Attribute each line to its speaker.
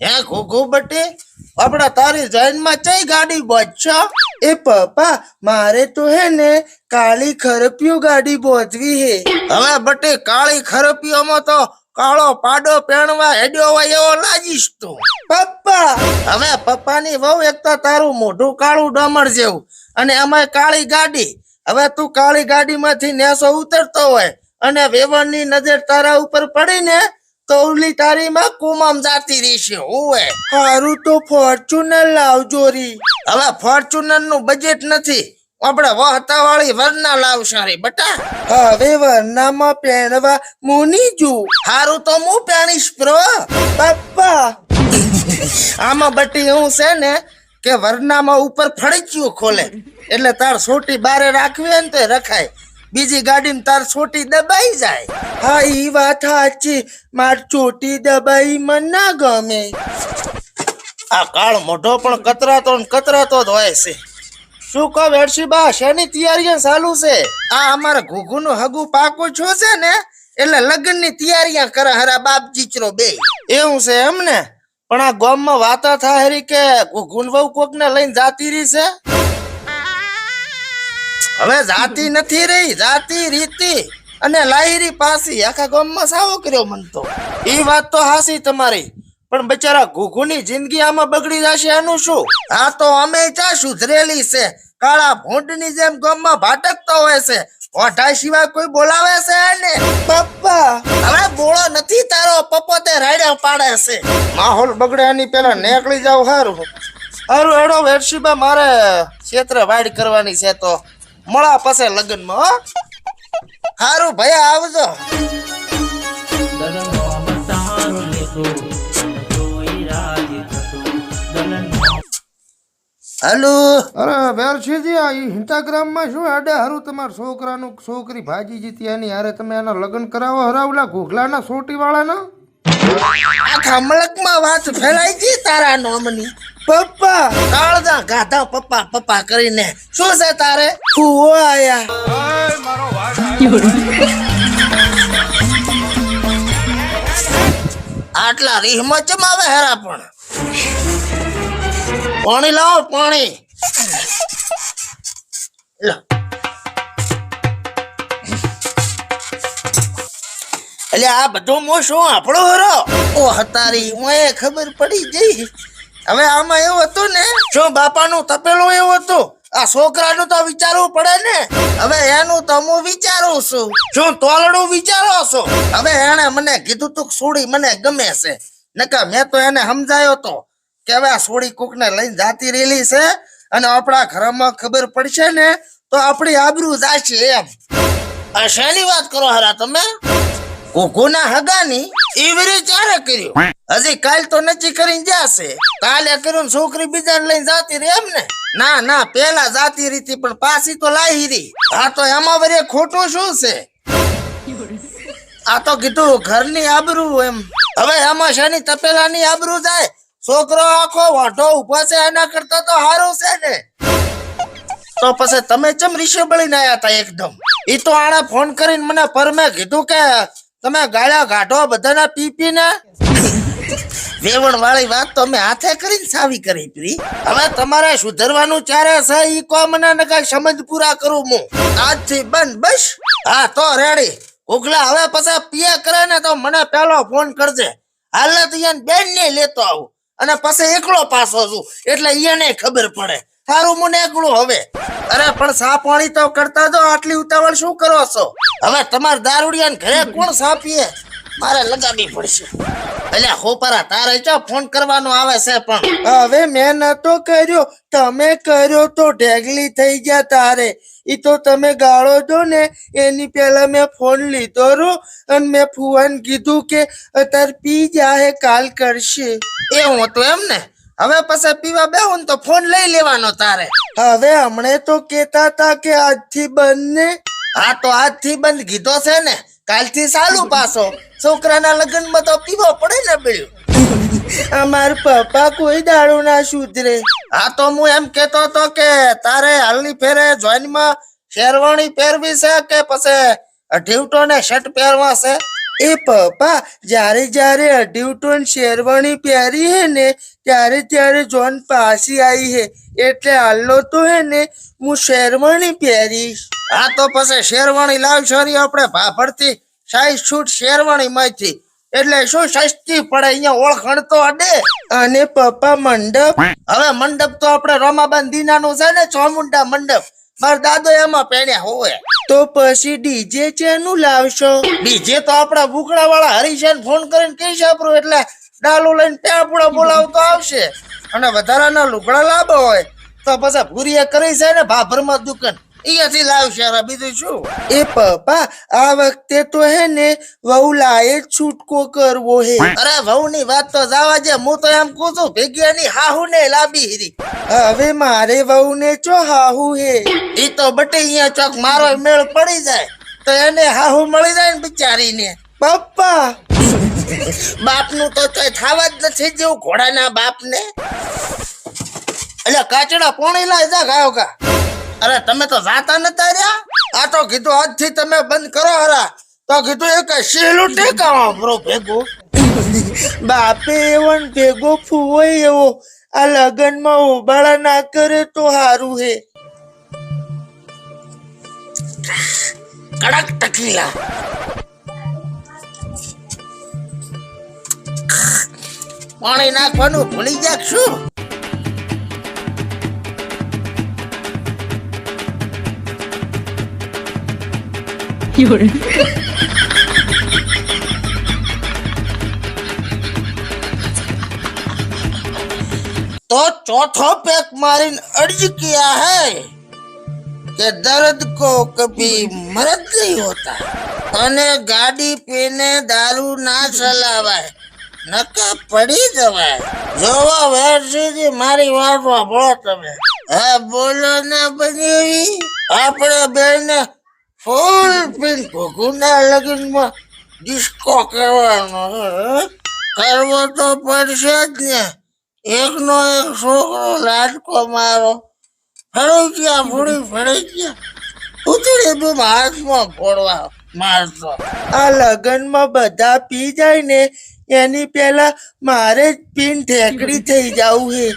Speaker 1: હે ઘોઘો બટે આપડા તારી જૈનમાં ચઈ ગાડી બચશો
Speaker 2: એ પપ્પા, મારે તો હે ને કાળી ખરપિયો ગાડી બોધવી હે.
Speaker 1: હવે બટે, કાળી ખરપીઓમાં તો કાળો પાડો પહેણવા હેડ્યો હોય એવો લાગીશ તું.
Speaker 2: પપ્પા!
Speaker 1: હવે પપ્પાની વહુ એક તો તારું મોઢું કાળું ડમર જેવું અને અમાય કાળી ગાડી. હવે તું કાળી ગાડીમાંથી નેસો ઉતરતો હોય અને વેવણની નજર તારા ઉપર પડીને તો ઓલી તારીમાં કુમામ જાતી રહેશે ઓવે
Speaker 2: હારું તો ફોર્ચ્યુનર લાવજો રી
Speaker 1: હવે ફોર્ચ્યુનરનું બજેટ નથી. આપણે વહતા વાળી વરના લાવશારી બટા.
Speaker 2: હવે વરનામાં પહેરવા મુની જુ
Speaker 1: હારું તો હું પેણીશ પ્રો
Speaker 2: પપ્પા.
Speaker 1: આમાં બટી હું છે ને કે વરનામાં ઉપર ફળચ્યું ખોલે. એટલે તાર સોટી બારે રાખવી હોય ને તો રખાય. બીજી ગાડીમાં તાર છોટી દબાઈ જાય.
Speaker 2: હા ઈ વાત સાચી. માર ચોટી દબાઈ મને ના ગમે.
Speaker 1: આ કાળ મોઢો પણ કતરાતો ને કતરાતો જ હોય છે. શું કહો વેડશીબા શેની તૈયારીઓ ચાલુ છે? આ અમારે ઘુઘુનું હગુ પાકું છો છે ને એટલે લગ્નની તૈયારીયા કરે હરા બાપ ચીચરો બે. એવું છે એમ ને? પણ આ ગામમાં વાતા થાય હરી કે કોક ને લઈને જાતી રહી છે? હવે જાતિ નથી રહી, જાતિ, રીતિ અને લાયરી પાસી આખા ગામમાં સાવો કર્યો મન તો. એ વાત તો હાસી તમારી, પણ બિચારા ઘુઘુની જિંદગી આમાં બગડી જશે આનું શું? આ તો અમે ચા સુધરેલી છે? કાળા ભૂંડની જેમ ગામમાં ભાટકતો હોય છે. ઓઢા સિવાય કોઈ બોલાવે છે ને
Speaker 2: પપ્પા.
Speaker 1: હવે બોળો નથી તારો પપ્પો તે રાડ્યા પાડે છે. માહોલ બગડે એની પેલા નીકળી જાવ હારું. હારું હેડો વેરશીબા, મારે ક્ષેત્ર વાડ કરવાની છે તો. મળા પાસે લગ્નમાં, હો. હારું ભાઈ, આવજો. હેલો.
Speaker 3: અરે વેરશીજી આ ઇન્સ્ટાગ્રામમાં શું આડે હારું તમારા છોકરાનું છોકરી ભાજી જીતી એની હારે તમે એના લગ્ન કરાવો, હરાવલા, ઘોઘલાના સોટી વાળાના
Speaker 1: આખા મલકમાં વાત ફેલાઈ ગઈ તારા નોમની.
Speaker 2: પપ્પા,
Speaker 1: કાળજા ગાધા પપ્પા પપ્પા કરીને. શું છે તારે?
Speaker 2: ફુઓ આયા
Speaker 1: આટલા રીહમાં ચમાવે હેરા પણ? પાણી લાવો, પાણી. લો. એટલે આ બધું મો શું આપણો હરો. ઓ હતારી એ ખબર પડી ગઈ. હવે આમાં એવું હતું ને શું બાપાનું તપેલું એવું હતું, આ છોકરાનું તો વિચારવું પડે ને. હવે એનું તો હું વિચારું છું. શું તોલડું વિચારો છો. હવે એને મને કીધું તું સોડી મને ગમે છે. નકા મેં તો એને સમજાયો તો કે હવે આ સોડી કોકને લઈને જાતી રહેલી છે અને આપણા ઘરમાં ખબર પડશે ને, તો આપણી આબરૂ જાશે એમ. શેની વાત કરો હરા તમે? કોકોના હગાની ઈવરી ચારે કર્યું. હજી કાલ તો નક્કી કરીને જાશે. કાલે કર્યું છોકરી બીજાને લઈને જાતી રે એમ ને ના ના પેલા જાતી રીતી પણ પાછી તો લાહી રી આ તો એમાં વરે ખોટું શું છે? આ તો કીધું ઘરની આબરૂ એમ. હવે આમાં શેની તપેલાની આબરૂ જાય? છોકરો આખો વાઢો ઊભો છે એના કરતા તો સારું છે ને. તો પછી તમે ચમ ઋષિ બળીને આયા હતા એકદમ? ઈ તો આણે ફોન કરીને મને પરમે કીધું કે તમે ગાળા ગાઢો બધાના પી ને? વેવણ વાળી વાત તો અમે હાથે કરીને સાવી કરી પ્રી હવે તમારે સુધરવાનું ચારે છે, ઈ કો મને કઈ સમજ પૂરા કરું હું. આજથી બંધ, બસ? હા, તો રેડી. ઉગલા, હવે પછી પીએ કરે ને તો મને પેલો ફોન કરજે. હાલ તો બેન ને લેતો આવું. અને પછી એકલો પાછો છું. એટલે એને ખબર પડે. સારું મને એકલું હવે. અરે પણ સા પાણી તો કરતા દો આટલી ઉતાવળ શું કરો છો? હવે તમાર દારૂડિયાને ઘરે કોણ સાપીએ? મારે લગાવી પડશે. એટલે હોપરા તારે જો ફોન કરવાનો આવે છે પણ.
Speaker 2: હવે મેં નતો કર્યો. તમે કર્યો તો ઢેગલી થઈ ગયા તારે. ઈ તો તમે ગાળો દો ને. એની પહેલા મેં ફોન લીધો રો અને મેં ફુવાને કીધું કે અત્યારે પી જાહે કાલ કરશે.
Speaker 1: એ હું તો એમ ને? હવે પછી પીવા બેહું ને તો ફોન લઈ લેવાનો તારે.
Speaker 2: હવે હમણે તો કેતા તા કે આજથી બંધ ને
Speaker 1: હા તો આજથી બંધ કીધો છે ને. કાલથી ચાલુ પાછો. છોકરાના લગ્નમાં તો પીવો પડે ને બેડ્યું.
Speaker 2: અમાર પપ્પા કોઈ દાડો ના સુધરે.
Speaker 1: હા તો હું એમ કેતો તો કે તારે હાલની ફેરે જોઈનમાં શેરવાણી પહેરવી છે કે પછી ઢીવટો ને શર્ટ પહેરવા છે?
Speaker 2: એ પપ્પા જ્યારે જ્યારે અઢીવટોન શેરવાણી પહેરી હે ને ત્યારે ત્યારે જોન પાસી આવી હે. એટલે હાલનો તો હે ને હું શેરવાણી પહેરીશ
Speaker 1: આ તો પછી શેરવાણી લાવશો ને આપણે ભાભરથી સાઈઝ છૂટ શેરવાણી માંથી એટલે શું સસ્તી પડે અહીંયા ઓળખણ તો અડે
Speaker 2: અને પપ્પા મંડપ?
Speaker 1: હવે મંડપ તો આપણે રોમાબાન દીનાનું છે ને ચોમુંડા મંડપ. મારા દાદો એમાં પહેર્યા હોય.
Speaker 2: તો પછી ડીજે ચેનું લાવશો?
Speaker 1: ડીજે તો આપણા બુકડા વાળા હરીશન ફોન કરીને કહી સાપરો એટલે ડાલો લઈને પેપડો બોલાવતો આવશે. અને વધારાના લુગડા લાવો હોય, તો પછી ભૂરીએ કરી છે ને ભાભરમાં દુકાન. અહીંયાથી લાવશે બીજું શું?
Speaker 2: એ પપ્પા, આ વખતે તો હે ને વહુ જ છૂટકો કરવો હે.
Speaker 1: અરે વહુ ની વાત તો જવા દે, હું તો એમ કહું છું, ભેગિયાની હાહુ ને લાંબી હીરી.
Speaker 2: હવે મારે વહુને ચો હાહુ હે?
Speaker 1: ઈ તો બટે અહીંયા ચોક મારો મેળ પડી જાય. તો એને હાહુ મળી જાય ને બિચારીને.
Speaker 2: પપ્પા!
Speaker 1: બાપનું તો કઈ થાવા જ નથી જેવું ઘોડાના બાપને. એટલે કાચડા પોણી લાય જા, ગાયો કા અરે તમે તો જાતા નતા રહ્યા? આ તો કીધું આજથી તમે બંધ કરો હરા. તો કીધું એક શીલું ટેકાવા બરો ભેગું?
Speaker 2: બાપે એવન ભેગો ફૂવાય એવો. આ લગનમાં ઉબાળા ના કરે તો હારું હે.
Speaker 1: કડક ટકીલા પાણી નાખવાનું ભૂલી જાય શું? 有人。તો ચોથો પેક મારીને અર્જ કિયા હૈ કે દર્દ કો કભી મરદ નહીં હોતા. અને ગાડી પીને દારૂ ના ચલાવાય, નકા પડી જવાય. જોવો વેરજીજી, મારી વાતમાં બોલો તમે. હા, બોલો ના બની આપણે બેને ફૂલ પીન ઘુઘુના લગ્નમાં ડિસ્કો કરવાનો કરવો તો પડશે જ ને. એકનો એક છોકરો લાડકો મારો. ફરજિયા ફળી ગયા. ઉતરી બૂમ હાથમાં ફોડવા મારતો.
Speaker 2: આ લગ્નમાં બધા પી જાય ને, એની પહેલા મારે જ પીન ઠેકડી થઈ જાવું હે